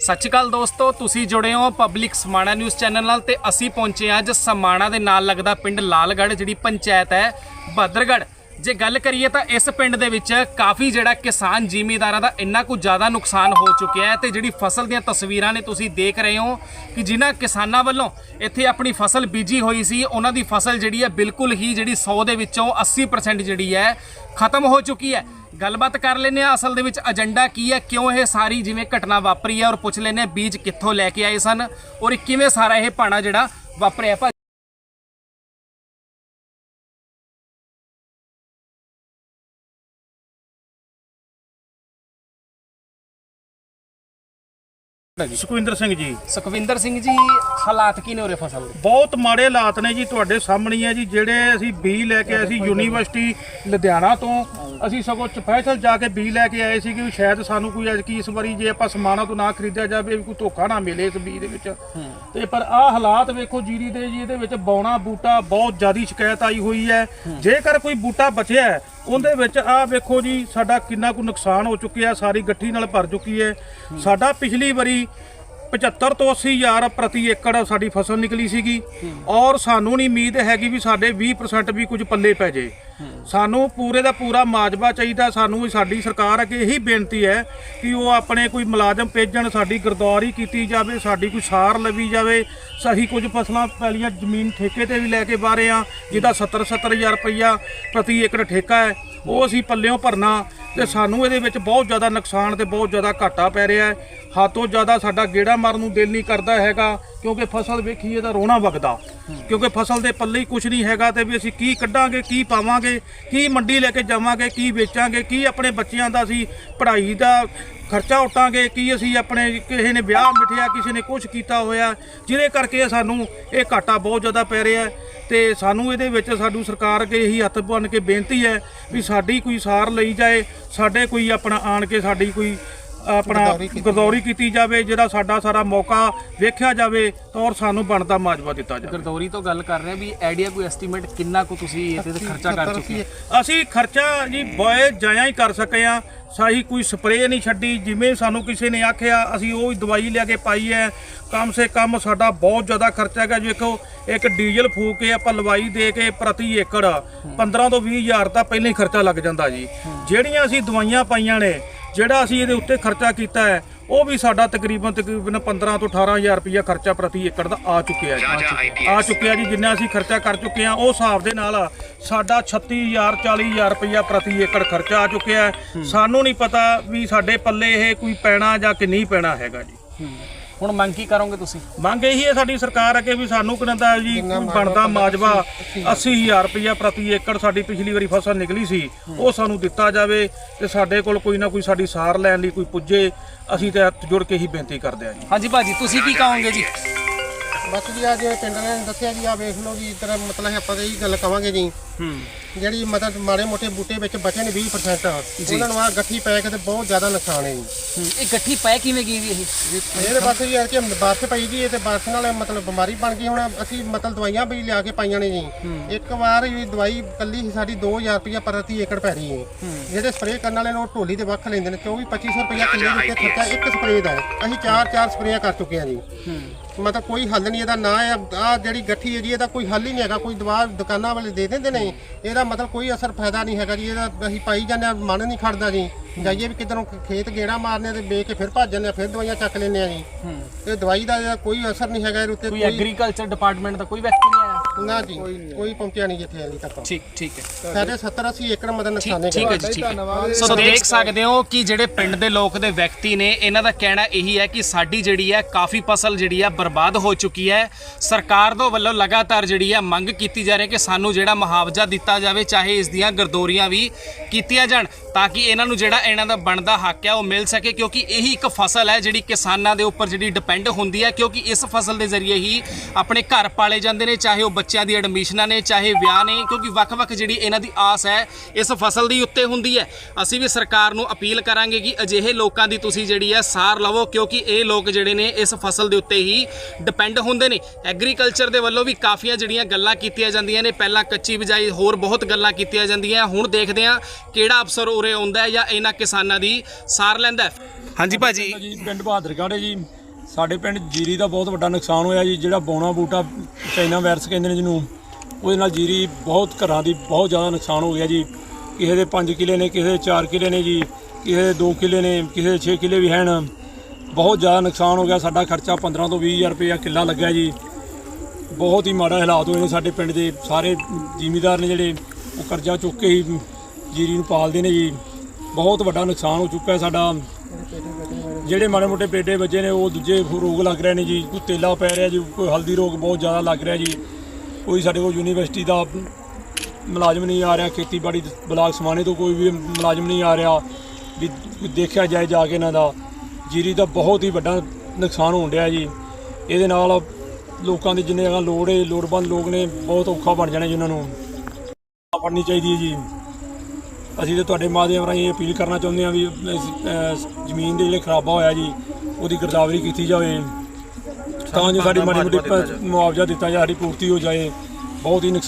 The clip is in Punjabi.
ਸਤਿ ਸ਼੍ਰੀ ਅਕਾਲ ਦੋਸਤੋ, ਤੁਸੀਂ ਜੁੜੇ ਹੋ ਪਬਲਿਕ ਸਮਾਣਾ ਨਿਊਜ਼ ਚੈਨਲ ਨਾਲ ਤੇ ਅਸੀਂ ਪਹੁੰਚੇ ਹਾਂ ਅੱਜ ਸਮਾਣਾ ਦੇ ਨਾਲ ਲੱਗਦਾ ਪਿੰਡ ਲਾਲਗੜ੍ਹ, ਜਿਹੜੀ ਪੰਚਾਇਤ ਹੈ ਭੱਦਰਗੜ੍ਹ ਜੇ ਗੱਲ ਕਰੀਏ ਤਾਂ ਇਸ ਪਿੰਡ ਦੇ ਵਿੱਚ ਕਾਫੀ ਜਿਹੜਾ ਕਿਸਾਨ ਜ਼ਿਮੀਦਾਰਾਂ ਦਾ ਇੰਨਾ ਕੁ ਜ਼ਿਆਦਾ ਨੁਕਸਾਨ ਹੋ ਚੁੱਕਿਆ ਹੈ ਤੇ ਜਿਹੜੀ ਫਸਲ ਦੀਆਂ ਤਸਵੀਰਾਂ ਨੇ ਤੁਸੀਂ ਦੇਖ ਰਹੇ ਹੋ ਕਿ ਜਿਨ੍ਹਾਂ ਕਿਸਾਨਾਂ ਵੱਲੋਂ ਇੱਥੇ ਆਪਣੀ ਫਸਲ ਬੀਜੀ ਹੋਈ ਸੀ, ਉਹਨਾਂ ਦੀ ਫਸਲ ਜਿਹੜੀ ਹੈ ਬਿਲਕੁਲ ਹੀ ਜਿਹੜੀ 100 ਦੇ ਵਿੱਚੋਂ 80% ਜਿਹੜੀ ਹੈ ਖਤਮ ਹੋ ਚੁੱਕੀ ਹੈ। ਗੱਲਬਾਤ ਕਰ ਲੈਨੇ ਆ ਅਸਲ ਦੇ ਵਿੱਚ ਏਜੰਡਾ ਕੀ ਹੈ, ਕਿਉਂ ਇਹ ਸਾਰੀ ਜਿਵੇਂ ਘਟਨਾ ਵਾਪਰੀ ਹੈ ਔਰ ਪੁੱਛ ਲੈਨੇ ਆ ਬੀਜ ਕਿੱਥੋਂ ਲੈ ਕੇ ਆਏ ਸਨ ਔਰ ਕਿਵੇਂ ਸਾਰਾ ਇਹ ਪਾਣਾ ਜਿਹੜਾ ਵਾਪਰਿਆ ਸੁਖਵਿੰਦਰ ਸਿੰਘ ਜੀ। ਸੁਖਵਿੰਦਰ ਸਿੰਘ ਜੀ ਹਾਲਾਤ ਕੀ ਨੇ ਉਰੇ ਫਸਲ ਦੇ? ਬਹੁਤ ਮਾੜੇ ਹਾਲਾਤ ਨੇ ਜੀ ਤੁਹਾਡੇ ਸਾਹਮਣੇ ਹੈ ਜੀ ਜਿਹੜੇ ਅਸੀਂ ਬੀ ਲੈ ਕੇ ਆਏ ਸੀ ਯੂਨੀਵਰਸਿਟੀ ਲੁਧਿਆਣਾ ਤੋਂ ਅਸੀਂ ਸਗੋਂ ਸਪੈਸ਼ਲ ਜਾ ਕੇ ਬੀ ਲੈ ਕੇ ਆਏ ਸੀ ਕਿ ਸ਼ਾਇਦ ਸਾਨੂੰ ਕੋਈ ਅੱਜ ਕੀ ਇਸ ਵਾਰੀ ਜੇ ਆਪਾਂ ਸਮਾਨਾਂ ਤੋਂ ਨਾ ਖਰੀਦਿਆ ਜਾਵੇ ਕੋਈ ਧੋਖਾ ਨਾ ਮਿਲੇ ਇਸ ਬੀ ਦੇ ਵਿੱਚ। ਤੇ ਪਰ ਆਹ ਹਾਲਾਤ ਵੇਖੋ ਜੀਰੀ ਦੇ ਜੀ ਇਹਦੇ ਵਿੱਚ ਬੌਣਾ ਬੂਟਾ ਬਹੁਤ ਜ਼ਿਆਦੀ ਸ਼ਿਕਾਇਤ ਆਈ ਹੋਈ ਹੈ। ਜੇਕਰ ਕੋਈ ਬੂਟਾ ਬਚਿਆ ਹੈ, ਉਹਦੇ ਵਿੱਚ ਆਹ ਵੇਖੋ ਜੀ ਸਾਡਾ ਕਿੰਨਾ ਕੁ ਨੁਕਸਾਨ ਹੋ ਚੁੱਕਿਆ ਸਾਰੀ ਗੱਠੀ ਨਾਲ ਭਰ ਚੁੱਕੀ ਹੈ ਸਾਡਾ ਪਿਛਲੀ ਵਾਰੀ 75 ਤੋਂ 80 ਹਜ਼ਾਰ ਪ੍ਰਤੀ ਏਕੜ ਸਾਡੀ ਫਸਲ ਨਿਕਲੀ ਸੀਗੀ ਔਰ ਸਾਨੂੰ ਨਹੀਂ ਉਮੀਦ ਹੈਗੀ ਵੀ ਸਾਡੇ 20% ਵੀ ਕੁਝ ਪੱਲੇ ਪੈ ਜੇ। ਸਾਨੂੰ ਪੂਰੇ ਦਾ ਪੂਰਾ ਮਾਜਬਾ ਚਾਹੀਦਾ, ਸਾਨੂੰ ਸਾਡੀ ਸਰਕਾਰ ਅੱਗੇ ਇਹੀ ਬੇਨਤੀ ਹੈ ਕਿ ਉਹ ਆਪਣੇ ਕੋਈ ਮੁਲਾਜ਼ਮ ਭੇਜਣ, ਸਾਡੀ ਗਰਦੌਰੀ ਕੀਤੀ ਜਾਵੇ, ਸਾਡੀ ਕੋਈ ਸਾਰ ਲਵੀ ਜਾਵੇ, ਸਹੀ ਕੁਝ ਫਸਲਾਂ ਪਹਿਲੀਆਂ ਜ਼ਮੀਨ ਠੇਕੇ ਤੇ ਵੀ ਲੈ ਕੇ ਬਾਰੇ ਆ, ਜਿਹਦਾ 70 70000 ਰੁਪਈਆ ਪ੍ਰਤੀ ਏਕੜ ਠੇਕਾ ਹੈ, ਉਹ ਅਸੀਂ ਪੱਲਿਓਂ ਭਰਨਾ ਤੇ ਸਾਨੂੰ ਇਹਦੇ ਵਿੱਚ ਬਹੁਤ ਜ਼ਿਆਦਾ ਨੁਕਸਾਨ ਤੇ ਬਹੁਤ ਜ਼ਿਆਦਾ ਘਾਟਾ ਪੈ ਰਿਹਾ ਹੈ। ਹੱਦੋਂ ਜ਼ਿਆਦਾ ਸਾਡਾ ਗੇੜਾ ਮਾਰਨ ਨੂੰ ਦਿਲ ਨਹੀਂ ਕਰਦਾ ਹੈਗਾ, ਕਿਉਂਕਿ ਫਸਲ ਵੇਖੀਏ ਤਾਂ ਰੋਣਾ ਵਗਦਾ। ਕਿਉਂਕਿ ਫਸਲ ਦੇ ਪੱਲੇ ਹੀ ਕੁਝ ਨਹੀਂ ਹੈਗਾ ਤੇ ਵੀ ਅਸੀਂ ਕੀ ਕੱਢਾਂਗੇ, ਕੀ ਪਾਵਾਂਗੇ, ਕੀ ਮੰਡੀ ਲੈ ਕੇ ਜਾਵਾਂਗੇ, ਕੀ ਵੇਚਾਂਗੇ, ਕੀ ਆਪਣੇ ਬੱਚਿਆਂ ਦਾ ਅਸੀਂ ਪੜ੍ਹਾਈ ਦਾ ਖਰਚਾ ਉਟਾਂਗੇ, ਕੀ ਅਸੀਂ ਆਪਣੇ ਕਿਸੇ ਨੇ ਵਿਆਹ ਮਿਠਿਆ, ਕਿਸੇ ਨੇ ਕੁਝ ਕੀਤਾ ਹੋਇਆ, ਜਿਹਦੇ ਕਰਕੇ ਸਾਨੂੰ ਇਹ ਘਾਟਾ ਬਹੁਤ ਜ਼ਿਆਦਾ ਪੈ ਰਿਹਾ ਹੈ। ਤੇ ਸਾਨੂੰ ਇਹਦੇ ਵਿੱਚ ਸਾਡੂ ਸਰਕਾਰ ਅੱਗੇ ਇਹੀ ਹੱਥ ਬੰਨ ਕੇ ਬੇਨਤੀ ਹੈ ਵੀ ਸਾਡੀ ਕੋਈ ਸਾਰ ਲਈ ਜਾਏ, ਸਾਡੇ ਕੋਈ ਆਪਣਾ ਆਣ ਕੇ ਸਾਡੀ ਕੋਈ ਆਪਣਾ ਗਰਦੌਰੀ ਕੀਤੀ ਜਾਵੇ। ਜਿਹੜਾ ਸਾਡਾ ਸਾਰਾ ਮੌਕਾ ਵੇਖਿਆ ਜਾਵੇ ਤਾਂ ਔਰ ਸਾਨੂੰ ਬਣਦਾ ਮਾਜਵਾ ਦਿੱਤਾ ਜਾਵੇ। ਗਰਦੌਰੀ ਤੋਂ ਗੱਲ ਕਰ ਰਹੇ ਵੀ ਆਈਡੀਆ ਕੋਈ ਐਸਟੀਮੇਟ ਕਿੰਨਾ ਕੁ ਤੁਸੀਂ ਇਹਦੇ ਤੇ ਖਰਚਾ ਕਰ ਚੁੱਕੇ ਅਸੀਂ ਖਰਚਾ ਜੀ ਬੋਏ ਜਾਇਆ ਹੀ ਕਰ ਸਕੇ ਆ ਸਾਹੀ ਕੋਈ ਸਪਰੇਅ ਨਹੀਂ ਛੱਡੀ ਜਿਵੇਂ ਸਾਨੂੰ ਕਿਸੇ ਨੇ ਆਖਿਆ ਅਸੀਂ ਉਹ ਹੀ ਦਵਾਈ ਲਿਆ ਕੇ ਪਾਈ ਹੈ। ਕਮ ਸੇ ਕਮ ਸਾਡਾ ਬਹੁਤ ਜ਼ਿਆਦਾ ਖਰਚਾ ਹੈਗਾ। ਜੀ ਵੇਖੋ ਇੱਕ ਡੀਜ਼ਲ ਫੂਕ ਕੇ ਆਪਾਂ ਲਵਾਈ ਦੇ ਕੇ ਪ੍ਰਤੀ ਏਕੜ 15 ਤੋਂ 20 ਹਜ਼ਾਰ ਤਾਂ ਪਹਿਲਾਂ ਹੀ ਖਰਚਾ ਲੱਗ ਜਾਂਦਾ ਜੀ। ਜਿਹੜੀਆਂ ਅਸੀਂ ਦਵਾਈਆਂ ਪਾਈਆਂ ਨੇ ਜਿਹੜਾ ਅਸੀਂ ਇਹਦੇ ਉੱਤੇ ਖਰਚਾ ਕੀਤਾ ਹੈ ਉਹ ਵੀ ਸਾਡਾ ਤਕਰੀਬਨ ਤਕਰੀਬਨ 15 ਤੋਂ 18000 ਰੁਪਇਆ ਖਰਚਾ ਪ੍ਰਤੀ ਏਕੜ ਦਾ ਆ ਚੁੱਕਿਆ ਜੀ ਆ ਚੁੱਕਿਆ ਜੀ ਜਿੰਨਾ ਅਸੀਂ ਖਰਚਾ ਕਰ ਚੁੱਕੇ ਆ ਉਹ ਹਿਸਾਬ ਦੇ ਨਾਲ ਸਾਡਾ 36000 40000 ਰੁਪਇਆ ਪ੍ਰਤੀ ਏਕੜ ਖਰਚਾ ਆ ਚੁੱਕਿਆ ਸਾਨੂੰ ਨਹੀਂ ਪਤਾ ਵੀ ਸਾਡੇ ਪੱਲੇ ਇਹ ਕੋਈ ਪੈਣਾ ਜਾਂ ਕਿ ਨਹੀਂ ਪੈਣਾ ਹੈਗਾ ਜੀ। ਹੁਣ ਮੰਗ ਕੀ ਕਰੋਗੇ ਤੁਸੀਂ? ਮੰਗ ਇਹੀ ਹੈ ਸਾਡੀ ਸਰਕਾਰ ਅੱਗੇ ਵੀ ਸਾਨੂੰ ਕਿਨਦਾ ਜੀ ਕੋਈ ਬਣਦਾ ਮਾਜਵਾ 80000 ਰੁਪਇਆ ਪ੍ਰਤੀ ਏਕੜ ਸਾਡੀ ਪਿਛਲੀ ਵਾਰੀ ਫਸਲ ਨਿਕਲੀ ਸੀ ਉਹ ਸਾਨੂੰ ਦਿੱਤਾ ਜਾਵੇ ਤੇ ਸਾਡੇ ਕੋਲ ਕੋਈ ਨਾ ਕੋਈ ਸਾਡੀ ਸਾਰ ਲੈਣ ਲਈ ਕੋਈ ਪੁੱਜੇ ਅਸੀਂ ਤੇ ਹੱਥ ਜੋੜ ਕੇ ਹੀ ਬੇਨਤੀ ਕਰਦੇ ਹਾਂ ਜੀ। ਹਾਂਜੀ ਭਾਜੀ ਤੁਸੀਂ ਕੀ ਕਹੋਗੇ ਜੀ? ਬਸ ਜੀ ਅੱਜ ਪਿੰਡ ਵਾਲਿਆਂ ਨੇ ਦੱਸਿਆ ਜੀ ਆ ਵੇਖ ਲਓ ਜੀ ਇਤਰਾ ਮਤਲਬ ਆਪਾਂ ਤਾਂ ਇਹੀ ਗੱਲ ਕਵਾਂਗੇ ਜੀ। ਹੂੰ। ਜਿਹੜੀ ਮਤਲਬ ਮਾੜੇ ਮੋਟੇ ਬੂਟੇ ਵਿੱਚ ਬਚੇ ਨੇ 20% ਉਹਨਾਂ ਨੂੰ ਆ ਗੱਠੀ ਪੈ ਕੇ ਤੇ ਬਹੁਤ ਜ਼ਿਆਦਾ ਨੁਕਸਾਨ ਹੈ ਜੀ। ਇਹ ਗੱਠੀ ਪੈ ਕਿਵੇਂ ਗਈ ਜੀ ਇਹ? ਇਹਦੇ ਬਸ ਜੀ ਕਿ ਬਾਰਿਸ਼ ਪਈ ਜੀ ਤੇ ਬਾਰਿਸ਼ ਨਾਲ ਮਤਲਬ ਬਿਮਾਰੀ ਬਣ ਗਈ ਹੁਣ ਅਸੀਂ ਮਤਲਬ ਦਵਾਈਆਂ ਵੀ ਲਿਆ ਕੇ ਪਾਈਆਂ ਨੇ ਜੀ। ਇੱਕ ਵਾਰ ਇਹ ਦਵਾਈ ਕੱਲੀ ਸਾਡੀ 2000 ਰੁਪਇਆ ਪ੍ਰਤੀ ਏਕੜ ਪੈ ਰਹੀ ਹੈ। ਜਿਹੜੇ ਸਪਰੇਅ ਕਰਨ ਵਾਲੇ ਨੇ ਉਹ ਢੋਲੀ ਦੇ ਵੱਖ ਲੈਂਦੇ ਨੇ 24 2500 ਰੁਪਇਆ ਕਿੱਲੇ ਦੇ ਉੱਤੇ ਖਰਚਾ ਇੱਕ ਸਪਰੇਅ ਦਾ। ਅਸੀਂ ਚਾਰ ਚਾਰ ਸਪਰੇਆਂ ਕਰ ਚੁੱਕੇ ਹਾਂ ਜੀ। ਮਤਲਬ ਕੋਈ ਹੱਲ ਨਹੀਂ ਇਹਦਾ ਨਾ ਆ ਜਿਹੜੀ ਗੱਠੀ ਹੈ ਜੀ ਇਹਦਾ ਕੋਈ ਹੱਲ ਹੀ ਨਹੀਂ ਹੈਗਾ ਕੋਈ ਦਵਾ ਦੁਕਾਨਾਂ ਵਾਲੇ ਦੇ ਦਿੰਦੇ ਨੇ। ਇਹਦਾ ਮਤਲਬ ਕੋਈ ਅਸਰ ਫਾਇਦਾ ਨਹੀਂ ਹੈਗਾ ਜੀ ਇਹਦਾ ਅਸੀਂ ਪਾਈ ਜਾਂਦੇ ਹਾਂ ਮਨ ਨਹੀਂ ਖੜਦਾ ਜੀ। ਜਾਈਏ ਵੀ ਕਿਧਰੋਂ ਖੇਤ ਗੇੜਾ ਮਾਰਨੇ ਤੇ ਵੇਚ ਕੇ ਫਿਰ ਭੱਜ ਜਾਂਦੇ ਆ ਫਿਰ ਦਵਾਈਆਂ ਚੱਕ ਲੈਂਦੇ ਆ ਜੀ। ਤੇ ਦਵਾਈ ਦਾ ਕੋਈ ਅਸਰ ਨਹੀਂ ਹੈਗਾ ਇਹਦੇ ਉੱਤੇ ਕੋਈ ਐਗਰੀਕਲਚਰ ਡਿਪਾਰਟਮੈਂਟ ਦਾ ਕੋਈ ਵਿਅਕਤੀ ਨਹੀਂ ਨਾ ਜੀ ਕੋਈ ਪਹੁੰਚਿਆ ਨਹੀਂ ਜਿੱਥੇ ਅਜੇ ਤੱਕ। ਠੀਕ ਠੀਕ ਹੈ। ਸਾਡੇ 70 80 ਏਕੜ ਮਦਨ ਨੁਕਸਾਨੇ ਠੀਕ ਹੈ ਜੀ ਠੀਕ ਹੈ। ਸੋ ਦੇਖ ਸਕਦੇ ਹੋ ਕਿ ਜਿਹੜੇ ਪਿੰਡ ਦੇ ਲੋਕ ਦੇ ਵਿਅਕਤੀ ਨੇ ਇਹਨਾਂ ਦਾ ਕਹਿਣਾ ਇਹੀ ਹੈ ਕਿ ਸਾਡੀ ਜਿਹੜੀ ਹੈ ਕਾਫੀ ਫਸਲ ਜਿਹੜੀ ਹੈ ਬਰਬਾਦ ਹੋ ਚੁੱਕੀ ਹੈ। ਸਰਕਾਰ ਦੇ ਵੱਲੋਂ ਲਗਾਤਾਰ ਜਿਹੜੀ ਹੈ ਮੰਗ ਕੀਤੀ ਜਾ ਰਹੀ ਹੈ ਕਿ ਸਾਨੂੰ ਜਿਹੜਾ ਮੁਆਵਜ਼ਾ ਦਿੱਤਾ ਜਾਵੇ ਚਾਹੇ ਇਸ ਦੀਆਂ ਗਰਦੋਰੀਆਂ ਵੀ ਕੀਤੀਆਂ ਜਾਣ ਤਾਂ ਕਿ ਇਹਨਾਂ ਨੂੰ ਜਿਹੜਾ ਇਹਨਾਂ ਦਾ ਬਣਦਾ ਹੱਕ ਹੈ ਉਹ ਮਿਲ ਸਕੇ ਕਿਉਂਕਿ ਇਹੀ ਇੱਕ ਫਸਲ ਹੈ ਜਿਹੜੀ ਕਿਸਾਨਾਂ ਦੇ ਉੱਪਰ ਜਿਹੜੀ ਡਿਪੈਂਡ ਹੁੰਦੀ ਹੈ ਕਿਉਂਕਿ ਇਸ ਫਸਲ ਦੇ ਜ਼ਰੀਏ ਹੀ ਆਪਣੇ ਘਰ ਪਾਲੇ ਜਾਂਦੇ ਨੇ ਚਾਹੇ ਉਹ ਬੱਚਿਆਂ ਦੀ ਐਡਮਿਸ਼ਨਾਂ ਨੇ ਚਾਹੇ ਵਿਆਹ ਨੇ ਕਿਉਂਕਿ ਵੱਖ-ਵੱਖ ਜਿਹੜੀ ਇਹਨਾਂ ਦੀ ਆਸ ਹੈ ਇਸ ਫਸਲ ਦੀ ਉੱਤੇ ਹੁੰਦੀ ਹੈ। ਅਸੀਂ ਵੀ ਸਰਕਾਰ ਨੂੰ ਅਪੀਲ ਕਰਾਂਗੇ ਕਿ ਅਜਿਹੇ ਲੋਕਾਂ ਦੀ ਤੁਸੀਂ ਜਿਹੜੀ ਹੈ ਸਾਰ ਲਵੋ ਕਿਉਂਕਿ ਇਹ ਲੋਕ ਜਿਹੜੇ ਨੇ ਇਸ ਫਸਲ ਦੇ ਉੱਤੇ ਹੀ ਡਿਪੈਂਡ ਹੁੰਦੇ ਨੇ। ਐਗਰੀਕਲਚਰ ਦੇ ਵੱਲੋਂ ਵੀ ਕਾਫੀਆਂ ਜਿਹੜੀਆਂ ਗੱਲਾਂ ਕੀਤੀਆਂ ਜਾਂਦੀਆਂ ਨੇ। ਪਹਿਲਾਂ ਕੱਚੀ ਬਜਾਈ ਹੋਰ ਬਹੁਤ ਗੱਲਾਂ ਕੀਤੀਆਂ ਜਾਂਦੀਆਂ। ਹੁਣ ਦੇਖਦੇ ਹਾਂ ਕਿਹੜਾ ਅਫਸਰ ਉਰੇ ਆਉਂਦਾ ਹੈ ਜਾਂ ਇਹਨਾਂ ਕਿਸਾਨਾਂ ਦੀ ਸਾਰ ਲੈਂਦਾ ਹੈ। ਹਾਂਜੀ ਭਾਜੀ। ਪਿੰਡ ਬਹਾਦਰਗੜ੍ਹ ਹੈ ਜੀ। ਸਾਡੇ ਪਿੰਡ ਜੀਰੀ ਦਾ ਬਹੁਤ ਵੱਡਾ ਨੁਕਸਾਨ ਹੋਇਆ ਜੀ, ਜਿਹੜਾ ਬੌਣਾ ਬੂਟਾ ਚਾਈਨਾ ਵਾਇਰਸ ਕਹਿੰਦੇ ਨੇ ਜਿਹਨੂੰ, ਉਹਦੇ ਨਾਲ ਜੀਰੀ ਬਹੁਤ ਘਰਾਂ ਦੀ ਬਹੁਤ ਜ਼ਿਆਦਾ ਨੁਕਸਾਨ ਹੋ ਗਿਆ ਜੀ। ਕਿਸੇ ਦੇ 5 ਕਿੱਲੇ ਨੇ, ਕਿਸੇ ਦੇ 4 ਕਿੱਲੇ ਨੇ ਜੀ, ਕਿਸੇ ਦੇ 2 ਕਿੱਲੇ ਨੇ, ਕਿਸੇ ਦੇ 6 ਕਿੱਲੇ ਵੀ ਹਨ। ਬਹੁਤ ਜ਼ਿਆਦਾ ਨੁਕਸਾਨ ਹੋ ਗਿਆ, ਸਾਡਾ ਖਰਚਾ 15 ਤੋਂ 20000 ਰੁਪਏ ਕਿੱਲਾ ਲੱਗਾ ਜੀ। ਬਹੁਤ ਹੀ ਮਾੜਾ ਹਾਲਾਤ ਹੋਏ ਨੇ ਸਾਡੇ ਪਿੰਡ ਦੇ, ਸਾਰੇ ਜ਼ਿਮੀਦਾਰ ਨੇ ਜਿਹੜੇ, ਉਹ ਕਰਜ਼ਾ ਚੁੱਕ ਕੇ ਹੀ ਜੀਰੀ ਨੂੰ ਪਾਲਦੇ ਨੇ ਜੀ। ਬਹੁਤ ਵੱਡਾ ਨੁਕਸਾਨ ਹੋ ਚੁੱਕਾ ਹੈ ਸਾਡਾ। ਜਿਹੜੇ ਮਾੜੇ ਮੋਟੇ ਪੇਟੇ ਬੱਚੇ ਨੇ, ਉਹ ਦੂਜੇ ਰੋਗ ਲੱਗ ਰਹੇ ਨੇ ਜੀ। ਕੋਈ ਤੇਲਾ ਪੈ ਰਿਹਾ ਜੀ, ਕੋਈ ਹਲਦੀ ਰੋਗ ਬਹੁਤ ਜ਼ਿਆਦਾ ਲੱਗ ਰਿਹਾ ਜੀ। ਕੋਈ ਸਾਡੇ ਕੋਲ ਯੂਨੀਵਰਸਿਟੀ ਦਾ ਮੁਲਾਜ਼ਮ ਨਹੀਂ ਆ ਰਿਹਾ, ਖੇਤੀਬਾੜੀ ਬਲਾਕ ਸਮਾਨੇ ਤੋਂ ਕੋਈ ਵੀ ਮੁਲਾਜ਼ਮ ਨਹੀਂ ਆ ਰਿਹਾ। ਵੀ ਦੇਖਿਆ ਜਾਏ ਜਾ ਕੇ ਇਹਨਾਂ ਦਾ, ਜੀਰੀ ਦਾ ਬਹੁਤ ਹੀ ਵੱਡਾ ਨੁਕਸਾਨ ਹੋਣ ਰਿਹਾ ਜੀ। ਇਹਦੇ ਨਾਲ ਲੋਕਾਂ ਦੀ ਜਿੰਨੇ ਜਗ੍ਹਾ ਲੋੜ ਹੈ, ਲੋੜਵੰਦ ਲੋਕ ਨੇ, ਬਹੁਤ ਔਖਾ ਬਣ ਜਾਣਾ ਜੀ ਉਹਨਾਂ ਨੂੰ। ਫੜਨੀ ਚਾਹੀਦੀ ਹੈ ਜੀ। ਅਸੀਂ ਤੇ ਤੁਹਾਡੇ ਮਾਧਿਅਮ ਰਾਹੀਂ ਇਹ ਅਪੀਲ ਕਰਨਾ ਚਾਹੁੰਦੇ ਹਾਂ ਵੀ ਇਸ, ਅਹ, ਜ਼ਮੀਨ ਦੇ ਜਿਹੜੇ ਖਰਾਬਾ ਹੋਇਆ ਜੀ ਉਹਦੀ ਗਿਰਦਾਵਰੀ ਕੀਤੀ ਜਾਵੇ। ਤਾਂ ਜੋ ਸਾਡੀ ਮਾੜੀ ਮੋਟੀ ਪ- ਮੁਆਵਜ਼ਾ ਦਿੱਤਾ ਜਾਵੇ ਸਾਡੀ ਪੂਰਤੀ ਹੋ ਜਾਏ। ਬਹੁਤ ਹੀ ਨੁਕਸਾਨ